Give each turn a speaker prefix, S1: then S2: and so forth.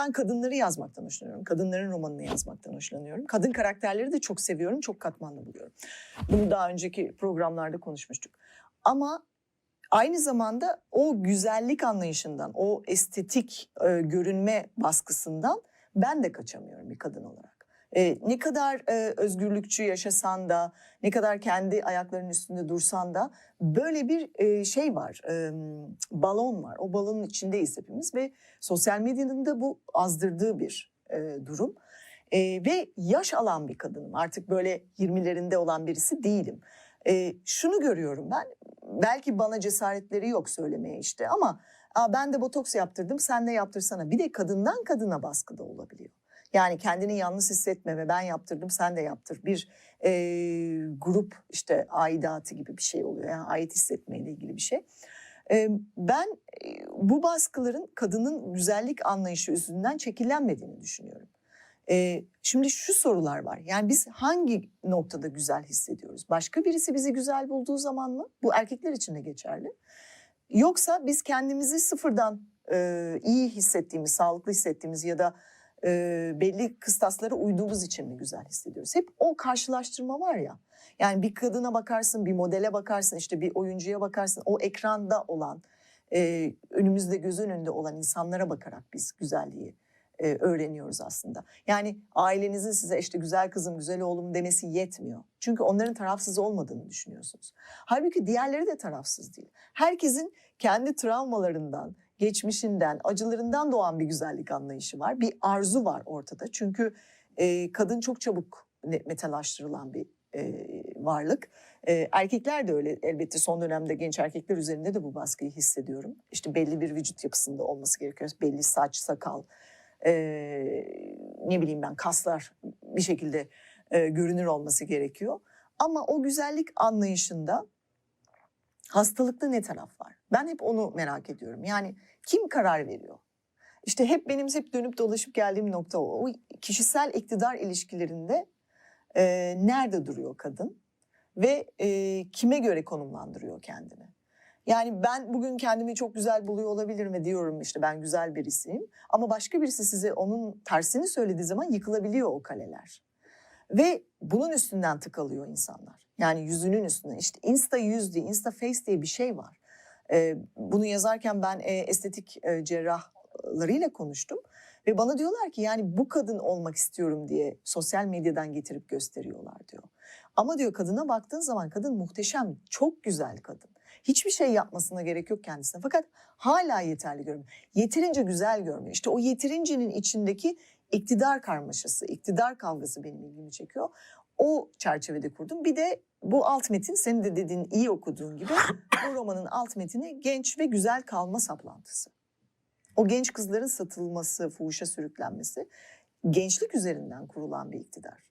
S1: Ben kadınları yazmaktan hoşlanıyorum. Kadınların romanını yazmaktan hoşlanıyorum. Kadın karakterleri de çok seviyorum, çok katmanlı buluyorum. Bunu daha önceki programlarda konuşmuştuk. Ama aynı zamanda o güzellik anlayışından, o estetik e, görünme baskısından ben de kaçamıyorum bir kadın olarak. E, ne kadar e, özgürlükçü yaşasan da, ne kadar kendi ayaklarının üstünde dursan da böyle bir e, şey var, e, balon var. O balonun içindeyiz hepimiz ve sosyal medyanın da bu azdırdığı bir e, durum. E, ve yaş alan bir kadınım. Artık böyle 20'lerinde olan birisi değilim. E, şunu görüyorum ben, belki bana cesaretleri yok söylemeye işte ama Aa, ben de botoks yaptırdım sen de yaptırsana. Bir de kadından kadına baskı da olabiliyor. Yani kendini yalnız hissetme ve ben yaptırdım sen de yaptır. Bir e, grup işte aidatı gibi bir şey oluyor. Yani ait hissetmeyle ilgili bir şey. E, ben e, bu baskıların kadının güzellik anlayışı yüzünden çekilenmediğini düşünüyorum. E, şimdi şu sorular var. Yani biz hangi noktada güzel hissediyoruz? Başka birisi bizi güzel bulduğu zaman mı? Bu erkekler için de geçerli. Yoksa biz kendimizi sıfırdan e, iyi hissettiğimiz, sağlıklı hissettiğimiz ya da e, belli kıstaslara uyduğumuz için mi güzel hissediyoruz? Hep o karşılaştırma var ya. Yani bir kadına bakarsın, bir modele bakarsın, işte bir oyuncuya bakarsın. O ekranda olan, e, önümüzde göz önünde olan insanlara bakarak biz güzelliği e, öğreniyoruz aslında. Yani ailenizin size işte güzel kızım, güzel oğlum demesi yetmiyor. Çünkü onların tarafsız olmadığını düşünüyorsunuz. Halbuki diğerleri de tarafsız değil. Herkesin kendi travmalarından, geçmişinden, acılarından doğan bir güzellik anlayışı var. Bir arzu var ortada. Çünkü e, kadın çok çabuk metalaştırılan bir e, varlık. E, erkekler de öyle elbette son dönemde genç erkekler üzerinde de bu baskıyı hissediyorum. İşte belli bir vücut yapısında olması gerekiyor. Belli saç, sakal, e, ne bileyim ben kaslar bir şekilde e, görünür olması gerekiyor. Ama o güzellik anlayışında hastalıklı ne taraf var? Ben hep onu merak ediyorum. Yani kim karar veriyor? İşte hep benim hep dönüp dolaşıp geldiğim nokta o. O kişisel iktidar ilişkilerinde e, nerede duruyor kadın ve e, kime göre konumlandırıyor kendini? Yani ben bugün kendimi çok güzel buluyor olabilirim ve diyorum işte ben güzel birisiyim. Ama başka birisi size onun tersini söylediği zaman yıkılabiliyor o kaleler. Ve bunun üstünden tıkalıyor insanlar. Yani yüzünün üstünden. İşte Insta yüz diye, Insta face diye bir şey var. Ee, bunu yazarken ben e, estetik e, cerrahlarıyla konuştum. Ve bana diyorlar ki yani bu kadın olmak istiyorum diye sosyal medyadan getirip gösteriyorlar diyor. Ama diyor kadına baktığın zaman kadın muhteşem, çok güzel kadın. Hiçbir şey yapmasına gerek yok kendisine. Fakat hala yeterli görmüyor. Yeterince güzel görmüyor. İşte o yeterincenin içindeki iktidar karmaşası, iktidar kavgası benim ilgimi çekiyor. O çerçevede kurdum. Bir de bu alt metin senin de dediğin iyi okuduğun gibi bu romanın alt metini genç ve güzel kalma saplantısı. O genç kızların satılması, fuhuşa sürüklenmesi gençlik üzerinden kurulan bir iktidar.